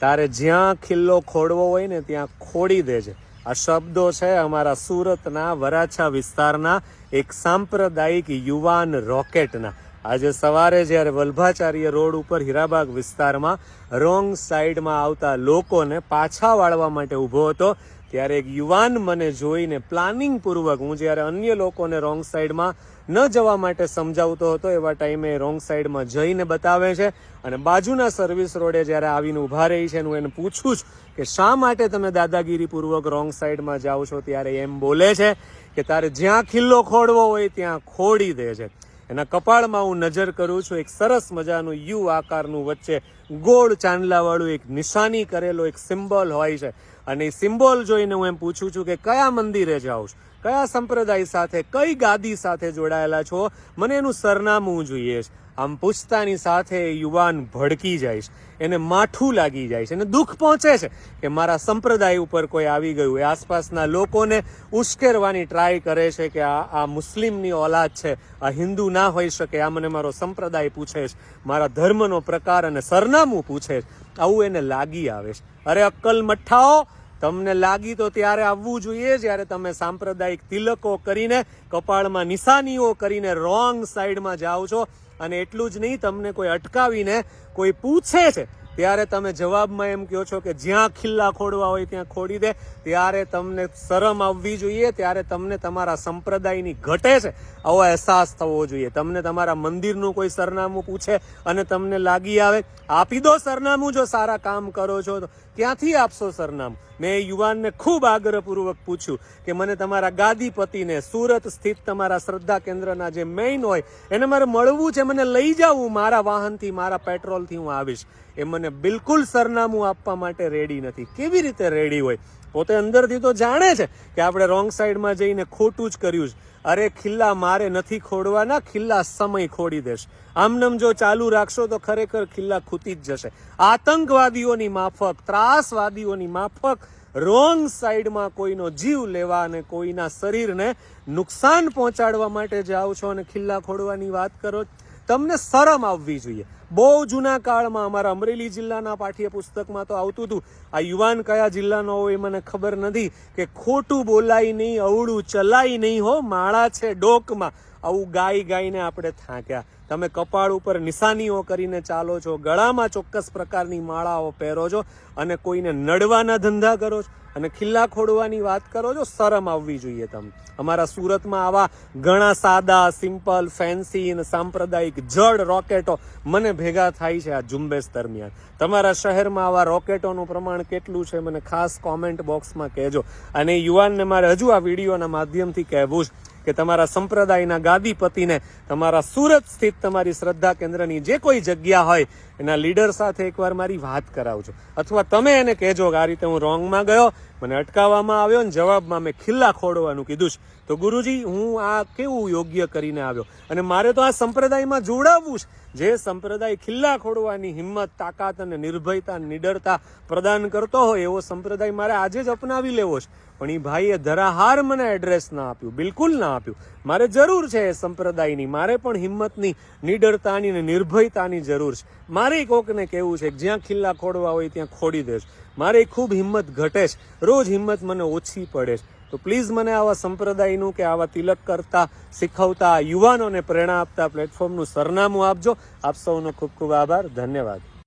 તારે જ્યાં ખિલ્લો ખોડવો હોય ને ત્યાં ખોડી દેજે. આ શબ્દો છે અમારા સુરતના વરાછા વિસ્તારના એક સાંપ્રદાયિક યુવાન રોકેટના. આજે સવારે જ્યારે વલ્ભાચાર્ય રોડ ઉપર હીરાબાગ વિસ્તારમાં રોંગ સાઈડમાં આવતા લોકોને પાછા વાળવા માટે ઊભો હતો ત્યારે એક યુવાન મને જોઈને પ્લાનિંગ પૂર્વક હું જ્યારે અન્ય લોકોને રોંગ સાઈડમાં ન જવા માટે સમજાવતો હતો, એવા ટાઈમે રોંગ સાઈડમાં જઈને બતાવે છે અને બાજુના સર્વિસ રોડે જ્યારે આવીને ઊભા રહી છે, હું એને પૂછું જ કે શા માટે તમે દાદાગીરી પૂર્વક રોંગ સાઈડમાં જાઓ છો, ત્યારે એમ બોલે છે કે તારે જ્યાં ખિલ્લો ખોડવો હોય ત્યાં ખોડી દે છે. એના કપાળમાં હું નજર કરું છું એક સરસ મજાનું યુ આકારનું વચ્ચે ગોળ ચાંદલાવાળું એક નિશાની કરેલો એક સિમ્બોલ હોય છે. અને એ સિમ્બોલ જોઈને હું એમ પૂછું છું કે કયા મંદિરે જાઉં છું? કયા સંપ્રદાય સાથે, કઈ ગાદી સાથે જોડાયેલા છો? મને એનું સરનામું જોઈએ છે. આમ પૂછતાની સાથે યુવાન ભડકી જાય છે. એને માઠું લાગી જાય છે. એને દુઃખ પહોંચે છે કે મારા સંપ્રદાય ઉપર કોઈ આવી ગયું. એ આસપાસના લોકોને ઉશ્કેરવાની ટ્રાય કરે છે કે આ આ મુસ્લિમની ઓલાદ છે, આ હિન્દુ ના હોઈ શકે. આ મને મારો સંપ્રદાય પૂછે છે. મારા ધર્મનો પ્રકાર અને સરનામું પૂછે છે. આવું એને લાગી આવે છે. અરે અક્કલ મઠ્ઠાઓ તમને લાગી તો ત્યારે આવવું જોઈએ, જ્યારે તમે સાંપ્રદાયિક તિલકો કરીને, કપાળમાં નિશાનીઓ કરીને રોંગ સાઈડમાં જાઓ છો. અને એટલું જ નહીં, તમને કોઈ અટકાવીને કોઈ પૂછે છે ત્યારે તમે જવાબમાં એમ કહો છો કે જ્યાં ખિલ્લા ખોડવા હોય ત્યાં ખોડી દે. ત્યારે તમને શરમ આવવી જોઈએ, ત્યારે તમને તમારા સંપ્રદાયની ઘટે છે. આવો અહેસાસ થવો જોઈએ. તમને તમારા મંદિરનું કોઈ સરનામું પૂછે અને તમને લાગી આવે, આપી દો સરનામું જો સારા કામ કરો છો તો. ક્યાંથી આપશો સરનામું? મેં યુવાનને ખૂબ આગ્રહપૂર્વક પૂછ્યું કે, મને તમારા ગાદીપતિને સુરત સ્થિત તમારા શ્રદ્ધા કેન્દ્રના જે મેઇન હોય એને મારે મળવું છે, મને લઈ જાવું, મારા વાહનથી, મારા પેટ્રોલથી હું આવીશ. એ મને બિલકુલ સરનામું આપવા માટે રેડી નથી. કેવી રીતે રેડી હોય? પોતે અંદરથી તો જાણે છે કે આપણે રોંગ સાઈડમાં જઈને ખોટું જ કર્યું છે. અરે, ખિલ્લા મારે નથી ખોડવાના, ખિલ્લા સમય ખોડી દેશે. આમનમ જો ચાલુ રાખશો તો ખરેખર ખિલ્લા ખૂતી જ જશે. આતંકવાદીઓની માફક, ત્રાસવાદીઓની માફક રોંગ સાઈડમાં કોઈનો જીવ લેવા અને કોઈના શરીરને નુકસાન પહોંચાડવા માટે જાઓ છો અને ખિલ્લા ખોડવાની વાત કરો. તમને શરમ આવવી જોઈએ. બહુ જૂના કાળમાં અમારા અમરેલી જિલ્લાના પાઠ્યપુસ્તકમાં તો આવતું હતું. આ યુવાન કયા જિલ્લાનો હોય એ મને ખબર નથી કે ખોટું બોલાય નહીં, અવળું ચલાય નહીં હો, માળા છે ડોકમાં. આવું ગાઈ ગાઈને આપણે થાક્યા. તમે કપાળ ઉપર નિશાનીઓ કરીને ચાલો છો, ગળામાં ચોક્કસ પ્રકારની માળાઓ પહેરો છો અને કોઈને નડવાના ધંધા કરો છો અને ખિલ્લા ખોડવાની વાત કરો છો, શરમ આવવી જોઈએ તમે. અમારા સુરતમાં આવા ઘણા સાદા સિમ્પલ ફેન્સી અને સાંપ્રદાયિક જડ રોકેટો મને ભેગા થાય છે આ ઝુંબેશ દરમિયાન. તમારા શહેરમાં આવા રોકેટોનું પ્રમાણ કેટલું છે, મને ખાસ કોમેન્ટ બોક્સમાં કહેજો. અને યુવાનને મારે હજુ આ વિડીયોના માધ્યમથી કહેવું છે કે તમારા સંપ્રદાયના ગાદીપતિને તમારા સુરત સ્થિત તમારી શ્રદ્ધા કેન્દ્રની જે કોઈ જગ્યા હોય, એના લીડર સાથે એકવાર મારી વાત કરાવજો. અથવા તમે એને કહેજો કે આ રીતે હું રોંગમાં ગયો, મને અટકાવવામાં આવ્યો ને જવાબમાં મેં ખિલ્લા ખોડવાનું કીધું છે. તો ગુરુજી, હું આ કેવું યોગ્ય કરીને આવ્યો? અને મારે તો આ સંપ્રદાયમાં જોડાવવું છે. જે સંપ્રદાય ખિલ્લા ખોડવાની હિંમત, તાકાત અને નિર્ભયતા, નિડરતા પ્રદાન કરતો હોય, એવો સંપ્રદાય મારે આજે જ અપનાવી લેવો છે. પણ એ ભાઈએ ધરાહાર મને એડ્રેસ ના આપ્યું, બિલકુલ ના આપ્યું. મારે જરૂર છે એ સંપ્રદાયની, મારે પણ હિંમતની, નિડરતાની અને નિર્ભયતાની જરૂર છે. મારે કોકને કહેવું છે જ્યાં ખિલ્લા ખોડવા હોય ત્યાં ખોડી દેશ મારે ખૂબ હિંમત ઘટે છે. રોજ હિંમત મને ઓછી પડે છે. તો પ્લીઝ મને આવા સંપ્રદાયનું કે આવા તિલક કરતા, શીખવતા, યુવાનોને પ્રેરણા આપતા પ્લેટફોર્મનું સરનામું આપજો. આપ સૌનો ખૂબ ખૂબ આભાર. ધન્યવાદ.